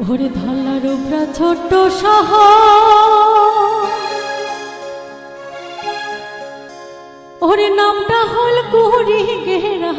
ওরে ধলার উপরা ছোট্ট সহ ওরে নামটা হল কুহুরি গেরা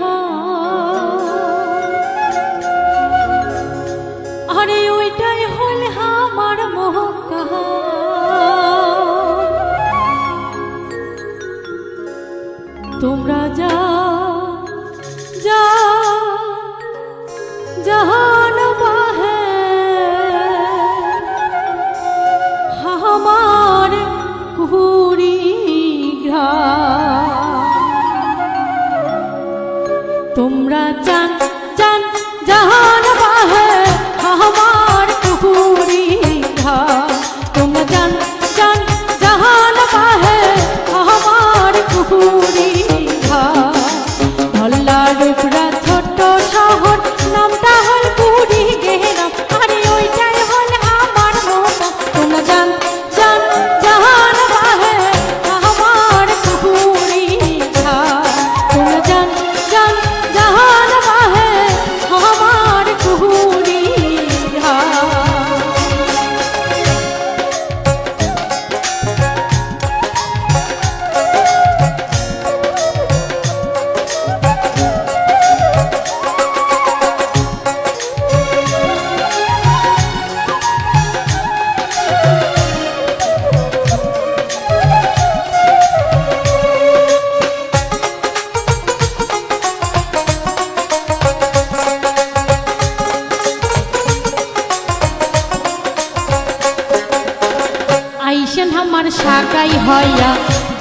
আইসেন আমার সাকাই হইয়া,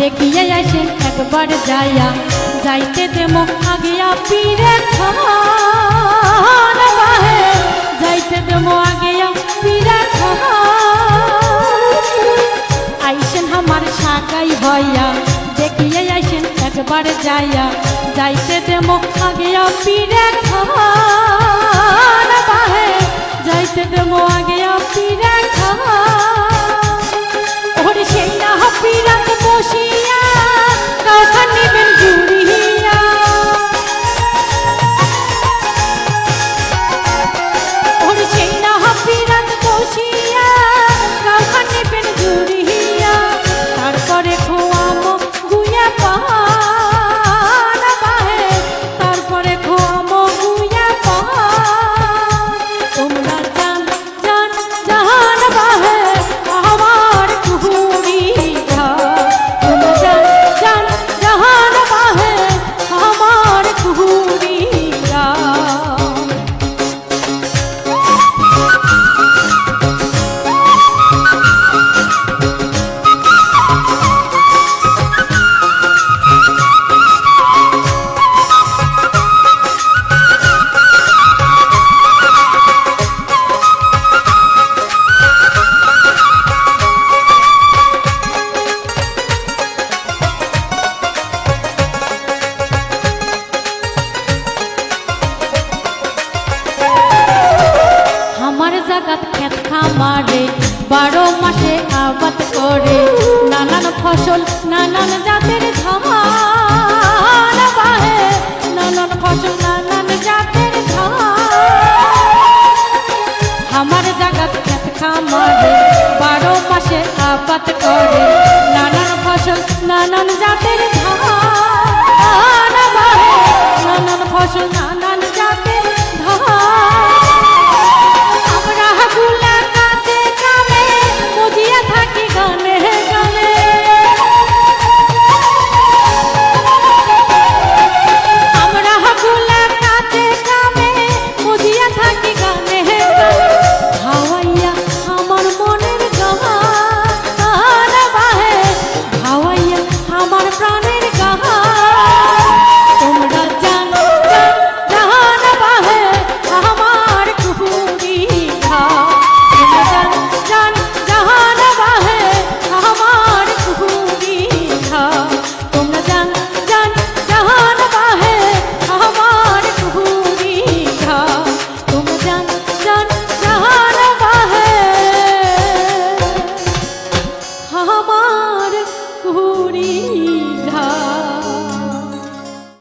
দেখিয়ে আইসেন একবার যাইয়া, যাইতে দেমো আগিয়া পীরে খান বাহে, যাইতে দেমো আগিয়া পীরে আইসেন আমার সাকাই হইয়া, দেখিয়ে আইসেন একবার যাইয়া, যাইতে দেমো আগিয়া পীরে খান বাহে, যাইতে দেমো আগিয়া পীরে খামারে বারো মাসে আবাদ করে। নানান ফসল, নানান জাতের ধান বাহে। নানান ফসল, নানান জাতের ধান। আমার জাগাত খেত খামারে বারো মাসে আবাদ করে। নানান ফসল, নানান জাতের